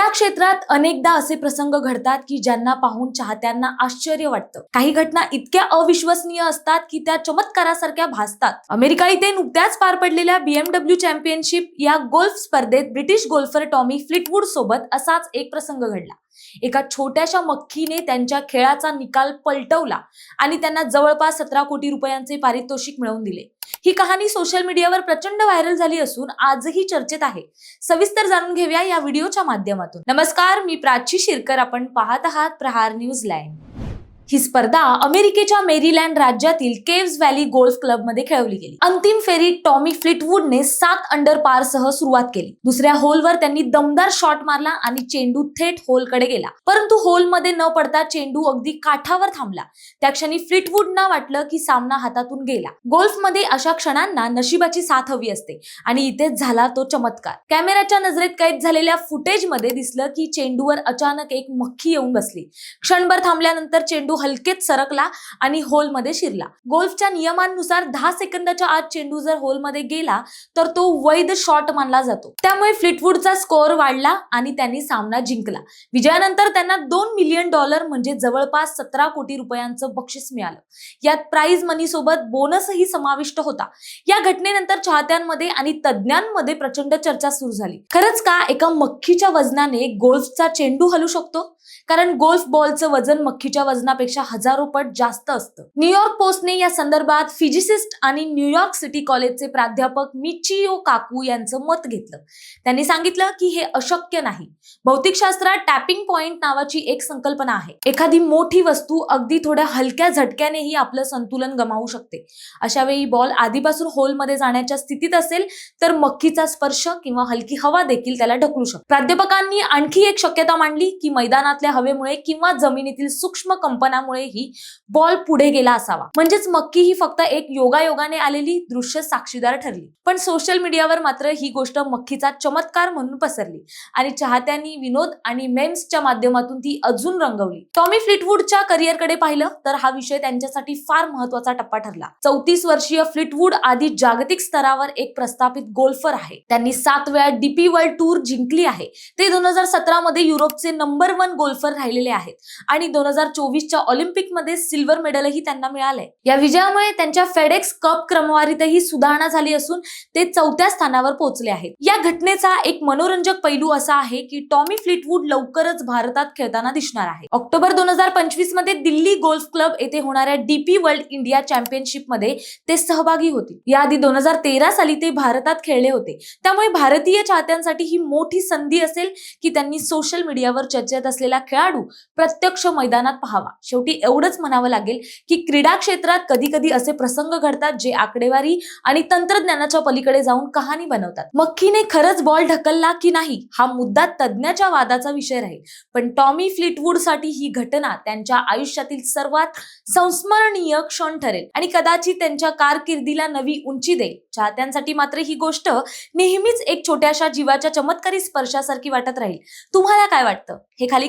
क्रीडा क्षेत्रात अनेकदा असे प्रसंग घडतात की ज्यांना पाहून चाहत्यांना आश्चर्य वाटतं. काही घटना इतक्या अविश्वसनीय असतात की त्या चमत्कारासारख्या भासतात. अमेरिका इथे नुकत्याच पार पडलेल्या बीएमडब्ल्यू चॅम्पियनशिप या गोल्फ स्पर्धेत ब्रिटिश गोल्फर टॉमी फ्लिटवूड सोबत असाच एक प्रसंग घडला. एका छोट्याशा मक्खीने त्यांच्या खेळाचा निकाल पलटवला आणि त्यांना जवळपास सतरा कोटी रुपयांचे पारितोषिक मिळवून दिले. ही कहाणी सोशल मीडियावर प्रचंड व्हायरल झाली असून आजही चर्चेत आहे. सविस्तर जाणून घेऊया या व्हिडिओच्या माध्यमातून. नमस्कार मी प्राची शिरकर. आपण पाहत आहात प्रहार न्यूज लाईन. ही स्पर्धा अमेरिकेच्या मेरीलँड राज्यातील केव्स व्हॅली गोल्फ क्लबमध्ये खेळवली गेली. अंतिम फेरीत टॉमी फ्लिटवूडने सात अंडर पार सह सुरुवात केली. दुसऱ्या होलवर त्यांनी दमदार शॉट मारला आणि चेंडू थेट होलकडे गेला. परंतु होलमध्ये न पडता चेंडू अगदी काठावर थांबला. त्या क्षणी फ्लिटवूडना वाटलं की सामना हातातून गेला. गोल्फमध्ये अशा क्षणांना नशिबाची साथ हवी असते आणि इथेच झाला तो चमत्कार. कॅमेऱ्याच्या नजरेत कैद झालेल्या फुटेजमध्ये दिसलं की चेंडूवर अचानक एक मक्खी येऊन बसली. क्षणभर थांबल्यानंतर चेंडू हलकेच सरकला आणि होलमध्ये शिरला. गोल्फच्या नियमांनुसार दहा सेकंदाच्या आत चेंडू जर होलमध्ये गेला तर तो वैध शॉट मानला जातो. त्यामुळे फ्लिटवूडचा स्कोअर वाढला आणि त्यांनी सामना जिंकला. विजयानंतर त्यांना दोन मिलियन डॉलर म्हणजे जवळपास सतरा कोटी रुपयांचं बक्षीस मिळालं. यात प्राइज मनी सोबत बोनसही समाविष्ट होता. या घटनेनंतर चाहत्यांमध्ये आणि तज्ज्ञांमध्ये प्रचंड चर्चा सुरू झाली. खरंच का एका मक्खीच्या वजनाने गोल्फचा चेंडू हलू शकतो? कारण गोल्फ बॉलचं वजन मक्खीच्या वजनापेक्षा हजारो पट जास्त असतं. न्यूयॉर्क पोस्टने या संदर्भात फिजिसिस्ट आणि न्यूयॉर्क सिटी कॉलेजचे प्राध्यापक मिचिओ काकू यांचं मत घेतलं. त्यांनी सांगितलं की हे अशक्य नाही. भौतिकशास्त्रात टॅपिंग पॉइंट नावाची एक संकल्पना आहे. एखादी मोठी वस्तू अगदी थोड्या हलक्या झटक्यानेही आपलं संतुलन गमावू शकते. अशा वेळी बॉल आधीपासून होलमध्ये जाण्याच्या स्थितीत असेल तर मक्खीचा स्पर्श किंवा हलकी हवा देखील त्याला ढकलू शकतो. प्राध्यापकांनी आणखी एक शक्यता मांडली की मैदानात मैदानातल्या हवेमुळे किंवा जमिनीतील सूक्ष्म कंपनामुळेही बॉल पुढे गेला असावा. म्हणजेच मक्की ही फक्त एक योगायोगाने आलेली दृश्य साक्षीदार ठरली. पण सोशल मीडियावर मात्र ही गोष्ट मक्खीचा चमत्कार म्हणून पसरली आणि चाहत्यांनी विनोद आणि मेम्सच्या माध्यमातून ती अजून रंगवली. टॉमी फ्लिटवूडच्या करिअरकडे पाहिलं तर हा विषय त्यांच्यासाठी फार महत्त्वाचा टप्पा ठरला. चौतीस वर्षीय फ्लिटवूड आधी जागतिक स्तरावर एक प्रस्थापित गोल्फर आहे. त्यांनी सात वेळा डीपी वर्ल्ड टूर जिंकली आहे. ते दोन हजार सतरा मध्ये युरोपचे नंबर वन गोल्फर राहिलेले आहेत. आणि दोन हजार चोवीसच्या ऑलिम्पिकमध्ये सिल्वर मेडलही त्यांना मिळालंय. या विजयामुळे त्यांच्या फेडेक्स कप क्रमवारीतही सुधारणा झाली असून ते चौथ्या स्थानावर पोहोचले आहेत. या घटनेचा एक मनोरंजक पैलू असा आहे की टॉमी फ्लिटवूड लवकरच भारतात खेळताना दिसणार आहे. ऑक्टोबर दोन हजार पंचवीसमध्ये दिल्ली गोल्फ क्लब येथे होणाऱ्या डीपी वर्ल्ड इंडिया चॅम्पियनशिपमध्ये ते सहभागी होते. याआधी दोन हजार तेरा साली ते भारतात खेळले होते. त्यामुळे भारतीय चाहत्यांसाठी ही मोठी संधी असेल की त्यांनी सोशल मीडियावर चर्चेत असलेले खेळाडू प्रत्यक्ष मैदानात पाहावा. शेवटी एवढंच म्हणावं लागेल की क्रीडा क्षेत्रात कधी कधी असे प्रसंग घडतात जे आकडेवारी आणि तंत्रज्ञानाच्या पलीकडे जाऊन कहाणी बनवतात. मक्खीने खरंच बॉल ढकलला की नाही हा मुद्दा तज्ज्ञाच्या वादाचा विषय राहील. पण टॉमी फ्लिटवूडसाठी ही घटना त्यांच्या आयुष्यातील सर्वात संस्मरणीय क्षण ठरेल आणि कदाचित त्यांच्या कारकिर्दीला नवी उंची देईल. चाहत्यांसाठी मात्र ही गोष्ट नेहमीच एक छोट्याशा जीवाच्या चमत्कारी स्पर्शासारखी वाटत राहील. तुम्हाला काय वाटतं? हे खाली